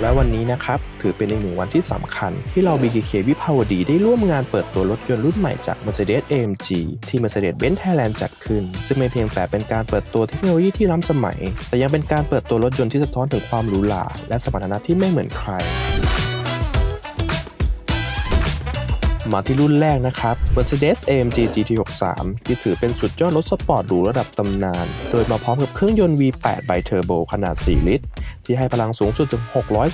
และวันนี้นะครับ ถือเป็นอีกหนึ่งวันที่สำคัญ ที่เรา BKK วิภาวดีได้ร่วมงานเปิดตัวรถยนต์รุ่นใหม่จาก Mercedes AMG ที่ Mercedes-Benz Thailand จัดขึ้น ซึ่งไม่เพียงแต่เป็นการเปิดตัวเทคโนโลยีที่ล้ำสมัย แต่ยังเป็นการเปิดตัวรถยนต์ที่สะท้อนถึงความหรูหราและสมรรถนะที่ไม่เหมือนใครมาที่รุ่นแรกนะครับ Mercedes AMG GT63 ที่ถือเป็นสุดยอดรถสปอร์ตหรูระดับตำนาน โดยมาพร้อมกับเครื่องยนต์ V8 ไบเทอร์โบขนาด 4 ลิตร ที่ให้พลังสูงสุดถึง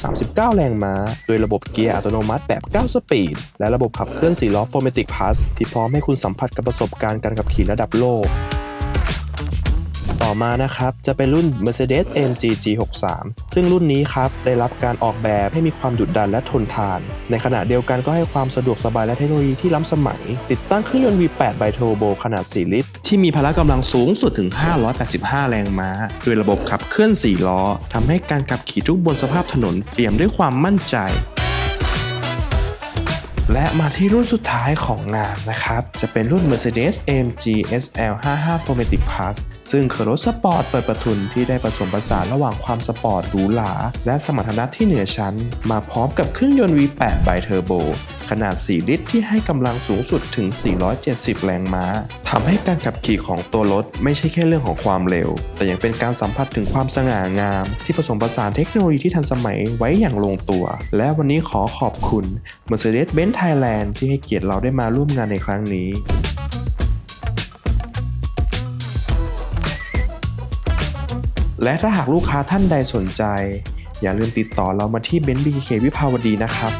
639 แรงม้า โดยระบบเกียร์อัตโนมัติแบบ 9 สปีด และระบบขับเคลื่อน4ล้อ Formatic Plus ที่พร้อมให้คุณสัมผัสกับประสบการณ์การขับขี่ระดับโลก ต่อมานะครับจะเป็นรุ่น Mercedes AMG G63 ซึ่งรุ่นนี้ครับได้รับการออกแบบให้มีความดุดันและทนทาน ในขณะเดียวกันก็ให้ความสะดวกสบายและเทคโนโลยีที่ล้ำสมัย ติดตั้งเครื่องยนต์ V8 ไบเทอร์โบขนาด 4 ลิตร ที่มีพละกำลังสูงสุดถึง 585 แรงม้าด้วยระบบขับเคลื่อน 4 ล้อทำให้การขับขี่ทุกบนสภาพถนนเปี่ยมด้วยความมั่นใจ และมาที่รุ่นสุดท้ายของงานนะครับ จะเป็นรุ่น Mercedes AMG SL 55 Formatic Plus ซึ่งคือรถสปอร์ตเปิดประทุนที่ได้ผสมผสานระหว่างความสปอร์ตหรูหราและสมรรถนะที่เหนือชั้น มาพร้อมกับเครื่องยนต์ V8 ไบเทอร์โบ ขนาด 4 ลิตร ที่ให้กำลังสูงสุดถึง 470 แรงม้าทำให้การขับขี่ของตัวรถไม่ใช่แค่เรื่องของความเร็ว แต่ยังเป็นการสัมผัสถึงความสง่างาม ที่ผสมผสานเทคโนโลยีที่ทันสมัยไว้อย่างลงตัว และวันนี้ขอขอบคุณ Mercedes-Benz Thailand ที่ให้เกียรติเราได้มาร่วมงานในครั้งนี้และถ้าหากลูกค้าท่านใดสนใจ อย่าลืมติดต่อเรามาที่เบนซ์บีเควิภาวดีนะครับ